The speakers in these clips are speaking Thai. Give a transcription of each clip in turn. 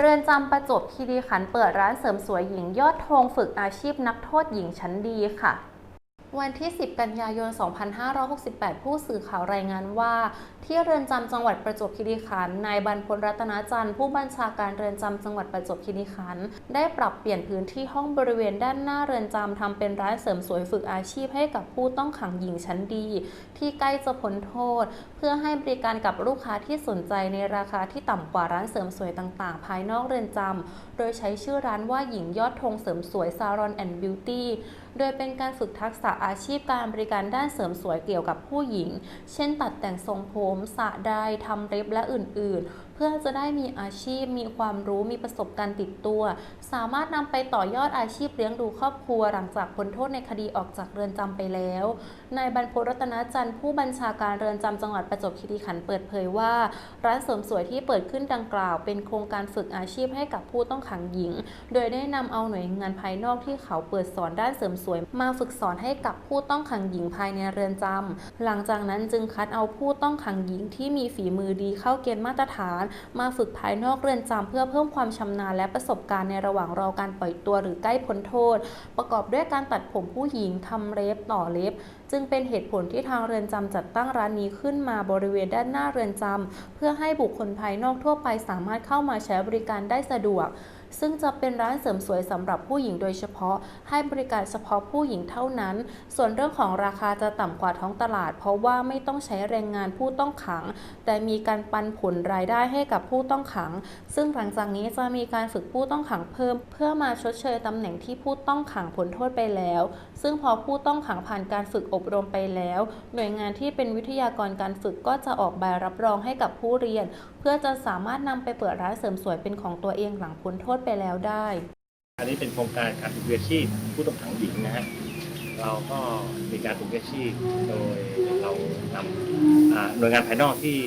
เรือนจำประจวบคีรีขันธ์เปิดร้านเสริมสวยหญิงยอดธงฝึกอาชีพนักโทษหญิงชั้นดีค่ะ วันที่ 10 กันยายน 2568 ผู้สื่อข่าวรายงานว่า ที่เรือนจำจังหวัดประจวบคีรีขันธ์ นายบรรพลรัตนาจันทร์ผู้บัญชาการเรือนจำจังหวัดประจวบคีรีขันธ์ได้ปรับเปลี่ยนพื้นที่ห้องบริเวณด้านหน้าเรือนจำทำเป็นร้านเสริมสวยฝึกอาชีพให้กับผู้ต้องขังหญิงชั้นดี ที่ใกล้จะพ้นโทษ เพื่อให้บริการกับลูกค้าที่สนใจในราคาที่ต่ำกว่าร้านเสริมสวยต่างๆ ภายนอกเรือนจำโดยใช้ชื่อร้านว่าหญิงยอดธงเสริมสวยซารอนแอนด์บิวตี้ โดยเป็นการฝึกทักษะอาชีพการบริการด้านเสริมสวยเกี่ยวกับผู้หญิง เช่นตัดแต่งทรงผมสระใดทำเล็บและอื่นๆ พื่อจะได้มีอาชีพ มีความรู้มีประสบการณ์ติดตัว สามารถนำไปต่อยอดอาชีพเลี้ยงดูครอบครัว หลังจากพ้นโทษในคดีออกจากเรือนจำไปแล้วนายบรรพรัตนจันทร์ผู้บัญชาการเรือนจำจังหวัดประจวบคีรีขันธ์เปิดเผยว่า ร้านเสริมสวยที่เปิดขึ้นดังกล่าว เป็นโครงการฝึกอาชีพให้กับผู้ต้องขังหญิง โดยได้นำเอาหน่วยงานภายนอกที่เขาเปิดสอนด้านเสริมสวย มาฝึกสอนให้กับผู้ต้องขังหญิงภายในเรือนจำหลังจากนั้นจึงคัดเอาผู้ต้องขังหญิงที่มีฝีมือดีเข้าเกณฑ์มาตรฐานมาฝึกภายนอกเรือนจำเพื่อเพิ่มความชำนาญและประสบการณ์ในระหว่างรอการปล่อยตัวหรือใกล้พ้นโทษ ประกอบด้วยการตัดผมผู้หญิงทำเล็บต่อเล็บ จึงเป็นเหตุผลที่ทางเรือนจำจัดตั้งร้านนี้ขึ้นมาบริเวณด้านหน้าเรือนจำเพื่อให้บุคคลภายนอกทั่วไปสามารถเข้ามาใช้บริการได้สะดวก ซึ่งจะเป็นร้านเสริมสวยสำหรับผู้หญิงโดยเฉพาะ ให้บริการเฉพาะผู้หญิงเท่านั้น ส่วนเรื่องของราคาจะต่ำกว่าท้องตลาด เพราะว่าไม่ต้องใช้แรงงานผู้ต้องขัง แต่มีการปันผลรายได้ให้กับผู้ต้องขัง ซึ่งหลังจากนี้จะมีการฝึกผู้ต้องขังเพิ่ม เพื่อมาชดเชยตำแหน่งที่ผู้ต้องขังพ้นโทษไปแล้ว ซึ่งพอผู้ต้องขังผ่านการฝึกอบรมไปแล้ว หน่วยงานที่เป็นวิทยากรการฝึกก็จะออกใบรับรองให้กับผู้เรียน เพื่อจะสามารถนำไปเปิดร้านเสริมสวยเป็นของตัวเองหลังพ้นโทษไปแล้วได้ อันนี้เป็นโครงการการฝึกวิชาชีพผู้ต้องขังหญิงนะฮะเราก็มีการฝึกวิชาชีพโดยเรานำหน่วยงานภายนอกที่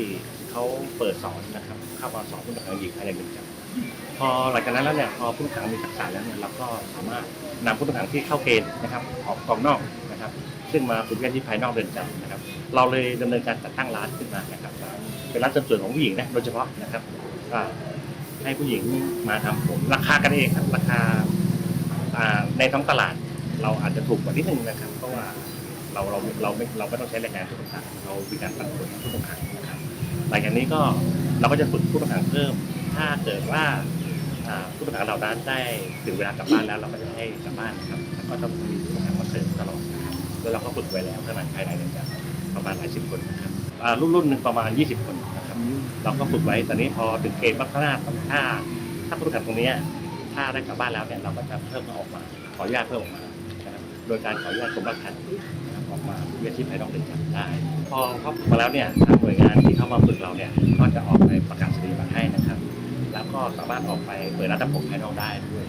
เขาเปิดสอนนะครับเข้ามาสอนผู้ต้องขังหญิงภายในเรือนจำพอหลังจากนั้นแล้วเนี่ยพอผู้ต้องขังมีทักษะแล้วเนี่ยเราก็สามารถนำผู้ต้องขังที่เข้าเกณฑ์นะครับออกกองนอกนะครับซึ่งมาฝึกวิชาชีพภายนอกเรือนจำนะครับ เราเลยดำเนินการจัดตั้งร้านขึ้นมานะครับเป็นร้านเสริมสวยของผู้หญิงนะโดยเฉพาะนะครับ ให้ผู้หญิงมาทำผม ราคากันเองครับ ราคาในท้องตลาด เราอาจจะถูกกว่านิดนึงนะครับ เพราะว่าเราเราเราไม่เราไม่ต้องใช้แรงงานผู้ต้องขังเรามีการปันผลผู้ต้องขังนะครับหลังจากนี้ก็เราก็จะฝึกผู้ต้องขังเพิ่ม ถ้าเกิดว่าผู้ต้องขังเรานั้นได้ถึงเวลากลับบ้านแล้ว เราก็จะให้กลับบ้านนะครับแล้วก็ต้องมีผู้ต้องขังมาเติมตลอดนะครับแล้วเราก็ฝึกไว้แล้วขนาดภายในเรือนจำประมาณหลายสิบคนนะครับรุ่นรุ่นหนึ่งประมาณ 20 คนนะครับ เราก็ฝึกไว้ตอนนี้พอถึงเกณฑ์วัฒนาถ้าถ้าผู้ต้องขังตรงนี้ถ้าได้กลับบ้านแล้วเนี่ยเราก็จะเพิ่มออกมา ขออนุญาตเพิ่มออกมาโดยการขออนุญาตกรมราชทัณฑ์นะครับออกมาเวียชีพภายนอกเรือนจำได้ พอเขาฝึกมาแล้วเนี่ยทางหน่วยงานที่เข้ามาฝึกเราเนี่ยก็จะออกไปประกาศนียบัตรให้นะครับ แล้วก็สามารถออกไปเปิดร้านตัดผมภายนอกได้ด้วย